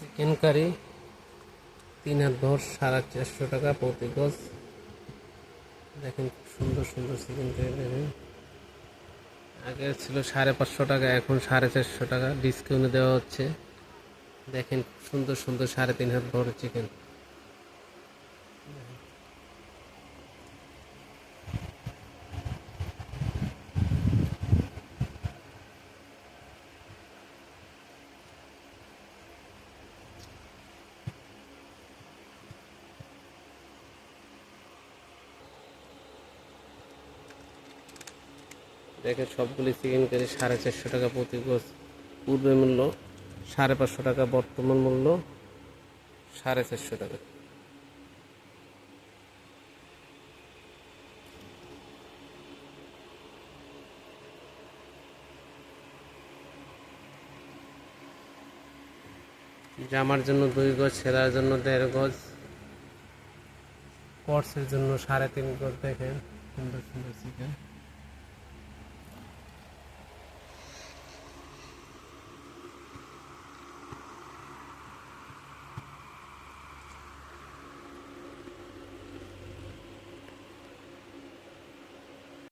Chicken curry তিন হাত ভর সাড়ে চারশো টাকা প্রতি গজ। দেখেন সুন্দর সুন্দর চিকেন কারি দেখেন। আগে ছিল সাড়ে পাঁচশো টাকা, এখন সাড়ে চারশো টাকা। ডিসকাউন্টে দেওয়া হচ্ছে। দেখেন সুন্দর সুন্দর সাড়ে তিন হাত বড় চিকেন দেখেন সবগুলি চিকেন কারি সাড়ে চারশো টাকা প্রতি গোছ। পূর্বে মূল্য সাড়ে পাঁচশো টাকা, বর্তমান মূল্য সাড়ে চারশো টাকা। জামার জন্য দুই গজ ছেঁড়ার জন্য দেড় গজ কটসের জন্য সাড়ে তিন গজ দেখেন। সুন্দর সুন্দর চিকেন।